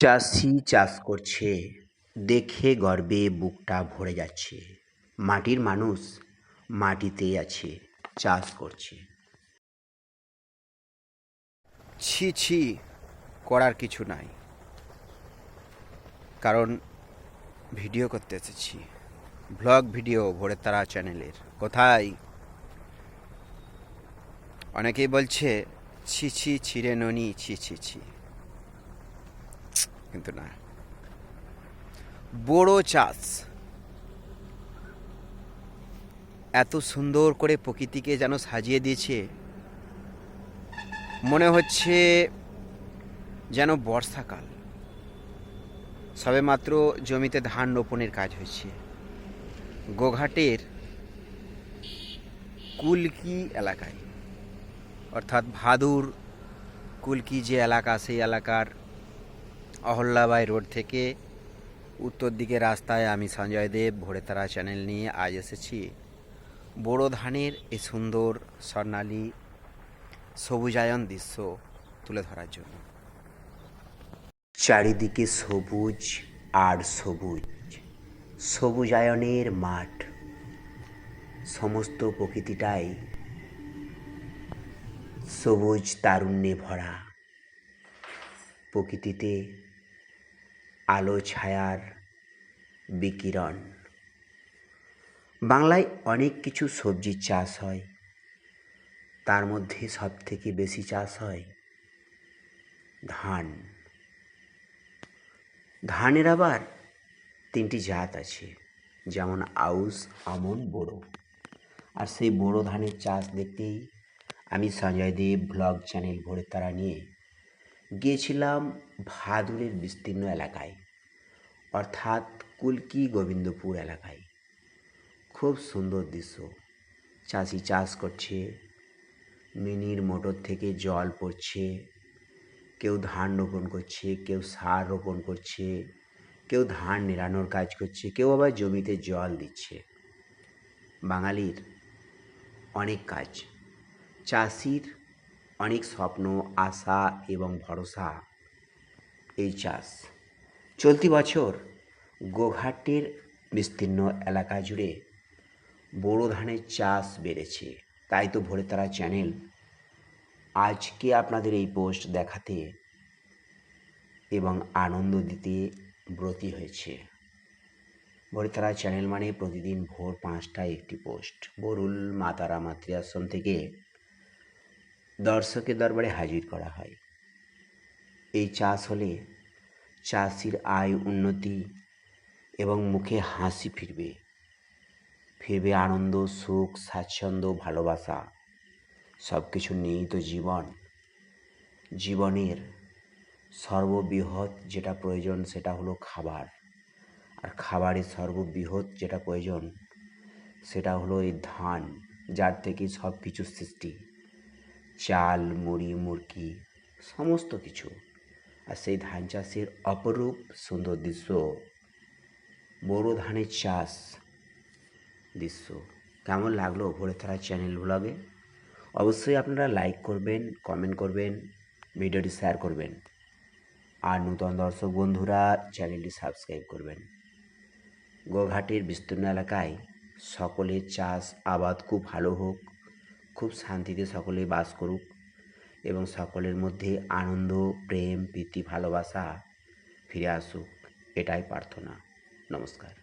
চাষি চাষ করছে। দেখে গর্বে বুকটা ভরে যাচ্ছে। মাটির মানুষ মাটিতেই আছে, চাষ করছে। ছি ছি, করার কিছু নাই। কারণ ভিডিও করতে এসেছি। ব্লগ ভিডিও ভোরে তারা চ্যানেলের। কোথায়? অনেকেই বলছে, ছি ছি ছিঁড়ে ননি, ছি ছি ছি। কিন্তু না। বড় চাষ। এত সুন্দর করে প্রকৃতিকে যেন সাজিয়ে দিয়েছে। মনে হচ্ছে যেন বর্ষাকাল। সবেমাত্র জমিতে ধান রোপণের কাজ হয়েছে। গোঘাটের কুলকি এলাকায়। অর্থাৎ ভাদুর কুলকি যে এলাকা, সেই এলাকার অহল্যাবাই রোড থেকে উত্তর দিকে রাস্তায় আমি সঞ্জয় দেব ভোরে তারা চ্যানেল নিয়ে আজ এসেছি। বোরো ধানের এই সুন্দর স্বর্ণালী সবুজায়ন দৃশ্য তুলে ধরার জন্য। চারিদিকে সবুজ আর সবুজ, সবুজায়নের মাঠ, সমস্ত প্রকৃতিটাই সবুজ তারুণ্যে ভরা। প্রকৃতিতে আলো ছায়ার বিকিরণ। বাংলায় অনেক কিছু সবজির চাষ হয়। তার মধ্যে সব থেকে বেশি চাষ হয় ধান। ধানের আবার তিনটি জাত আছে, যেমন আউস আমন, বোরো। আর সেই বোরো ধানের চাষ দেখতেই আমি সঞ্জয় দেব ব্লগ চ্যানেল ভোরে তারা নিয়ে গিয়েছিলাম ভাদুরের বিস্তীর্ণ এলাকায়, অর্থাৎ কুলকি গোবিন্দপুর এলাকায়। খুব সুন্দর দৃশ্য। চাষি চাষ করছে, মিনির মোটর থেকে জল পড়ছে, কেউ ধান রোপণ করছে, কেউ সার রোপণ করছে, কেউ ধান নিড়ানোর কাজ করছে, কেউ আবার জমিতে জল দিচ্ছে। বাঙালির অনেক কাজ। চাষির অনেক স্বপ্ন, আশা এবং ভরসা এই চাষ। চলতি বছর গোঘাটের বিস্তীর্ণ এলাকা জুড়ে বোরো ধানের চাষ বেড়েছে। তাই তো ভোরে তারা চ্যানেল আজকে আপনাদের এই পোস্ট দেখাতে এবং আনন্দ দিতে ব্রতী হয়েছে। ভোরে তারা চ্যানেল মানে প্রতিদিন ভোর পাঁচটায় একটি পোস্ট। বরুল, মাতারা, মাতৃ আশ্রম থেকে দর্শকের দরবারে হাজির করা হয়। এই চাষ হলে চাষির আয় উন্নতি এবং মুখে হাসি ফিরবে। ফিরবে আনন্দ, সুখ, স্বাচ্ছন্দ্য, ভালোবাসা। সব কিছু নিয়েই তো জীবন। জীবনের সর্ববৃহৎ যেটা প্রয়োজন সেটা হলো খাবার। আর খাবারের সর্ববৃহৎ যেটা প্রয়োজন সেটা হলো এই ধান, যার থেকে সব কিছু সৃষ্টি। চাল, মুড়ি মুরগি সমস্ত কিছু। আর সেই ধান চাষের অপরূপ সুন্দর দৃশ্য বোরো ধানের চাষ দৃশ্য। কেমন লাগল ভোরে থারা চ্যানেল ব্লগে? অবশ্যই আপনারা লাইক করবেন, কমেন্ট করবেন, ভিডিওটি শেয়ার করবেন। আর নূতন দর্শক বন্ধুরা, চ্যানেলটি সাবস্ক্রাইব করবেন। গোঘাটের বিস্তীর্ণ এলাকায় সকলের চাষ আবাদ খুব ভালো হোক। খুব শান্তিতে সকলে বাস করুক এবং সকলের মধ্যে আনন্দ, প্রেম, প্রীতি, ভালোবাসা ফিরে আসুক, এটাই প্রার্থনা। নমস্কার।